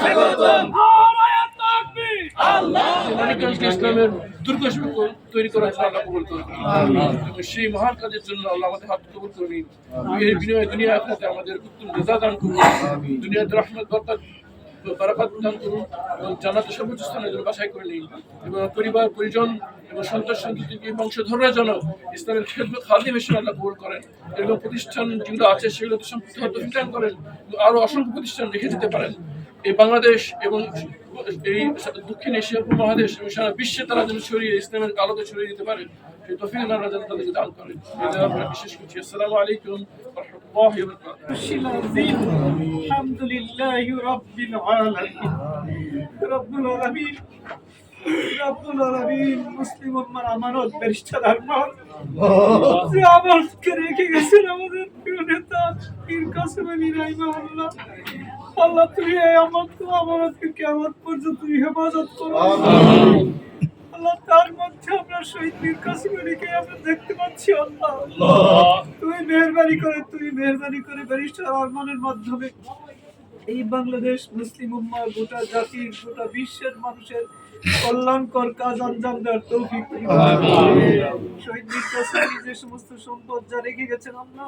স্বাগতম। তৈরি করার জন্য আল্লাহ কবুল করুন। সেই মহান কাজের জন্য আল্লাহ আমাদের হাত কবুল করে এর বিনিময়ে দুনিয়া আমাদের উত্তম রেজা দান করুন। দুনিয়াতে রহমত বরকত জান্নাতে সর্বোচ্চ স্থানে যেন বাসায় করে নিন এবং পরিবার, পরিজন এবং বংশধররা যেন ইসলামের খেদমত আল্লাহ কবুল করেন প্রতিষ্ঠান যেগুলো আছে সেগুলো সম্পূর্ণ করেন আরও অসংখ্য প্রতিষ্ঠান রেখে দিতে পারেন। এই বাংলাদেশ এবং এই দক্ষিণ এশিয়া উপমহাদেশ এবং সারা বিশ্বে তারা যেন ছড়িয়ে ইসলামের কালোতে ছড়িয়ে দিতে পারে। বিশেষ করছি আসসালামু আলাইকুম রহমতুল্লাহি ওয়া বারাকাতুহু আলহামদুলিল্লাহি রাব্বিল আলামিন। রব্বুল আলামিন রব্বুল আলামিন মুসলিম উম্মার আমানত বেরিস্তার আরমান যে আমানতকে রেখে আল্লাহ তুমি এই আমানত আমানতকে কিয়ামত পর্যন্ত হেফাজত করো। আমিন আল্লাহ তার মধ্যে আমরা শহীদ মীর কাসেম আলীকে আমরা দেখতে পাচ্ছি আল্লাহ। তুমি মেহরবানি করে তুমি মেহরবানি করে ব্যারিস্টার আরমানের মাধ্যমে এই বাংলাদেশ মুসলিম উম্মা গোটা জাতির গোটা বিশ্বের মানুষের কল্যাণকর কাজ আঞ্জাম দেওয়ার তৌফিক। শহীদ বীর যে সমস্ত সম্পদ যা রেখে গেছেন আমরা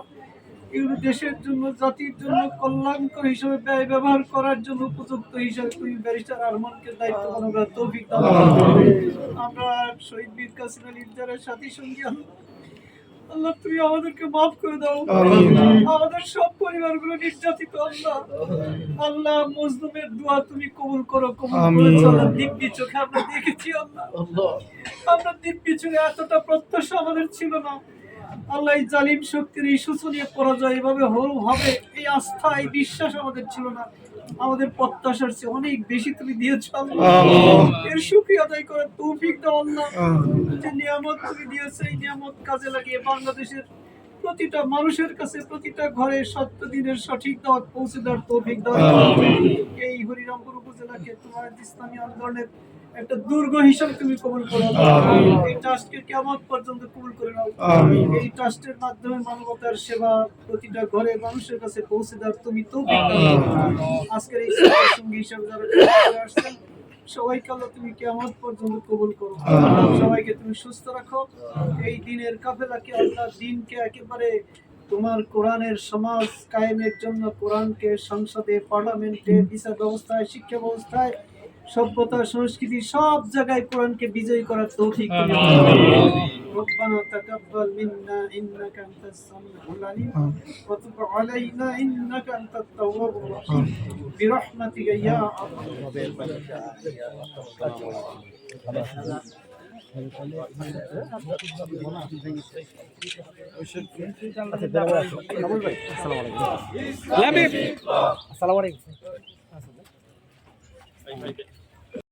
এগুলো দেশের জন্য জাতির জন্য কল্যাণকর হিসেবে ব্যয় ব্যবহার করার জন্য উপযুক্ত হিসেবে তুমি ব্যারিস্টার আরমানকে দায়িত্ব করার তৌফিক আমরা শহীদ বীর কাসেম আলীর যারা সাথী সঙ্গী আল্লাহ তুমি আমাদেরকে মাফ করে দাও। আমাদের সব পরিবারগুলো নির্যাতিত আল্লাহ। আল্লাহ মজলুমের দোয়া তুমি কবুল করো কবুল করেছ আল্লাহ দিব্যি চোখে আমরা দেখেছি আল্লাহ। আমরা দিব্যি চোখে এতটা প্রত্যাশা আমাদের ছিল না। আল্লাহ এই জালিম শক্তির এই শোষণীয় পরাজয় এভাবে হল হবে। এই আস্থা এই বিশ্বাস আমাদের ছিল না। আমাদের প্রত্যাশার চেয়ে অনেক বেশি তুমি দিয়েছ আল্লাহ। এর সুখী আদায় করে তৌফিক দাও আল্লাহ। যে নিয়ামত তুমি দিয়েছ এই নিয়ামত কাজে লাগিয়ে বাংলাদেশের প্রতিটা মানুষের কাছে প্রতিটা ঘরে সত্য দিনের সঠিক দাওয়াত পৌঁছে দেওয়ার তৌফিক দাও। এই হরিরামপুর উপজেলাকে তোমার ইসলামী আন্দোলনের একটা দুর্গ হিসাবে তুমি কবুল করো। এই ট্রাস্টকে কেমন পর্যন্ত কবুল করে নাও। এই ট্রাস্টের মাধ্যমে মানবতার সেবা প্রতিটা ঘরে মানুষের কাছে পৌঁছে দেওয়ার তুমি দাও। আজকের এই সঙ্গী হিসাবে যারা আসছেন সবাইকে আল্লাহ তুমি কেমন পর্যন্ত কবুল করো। সবাইকে তুমি সুস্থ রাখো। এই দিনের কাফেলাকে আল্লাহ দিনকে একেবারে তোমার কোরআনের সমাজ কায়েমের জন্য কোরআনকে সংসদে পার্লামেন্টে বিচার ব্যবস্থায় শিক্ষা ব্যবস্থায় সভ্যতা সংস্কৃতি সব জায়গায় কোরআনকে বিজয়ী করার তৌফিক তুমি দাও। ربنا تقبل منا انك انت السميع العليم وتب علينا انك انت التواب الرحيم برحمتك يا ارحم আসসালামু আলাইকুম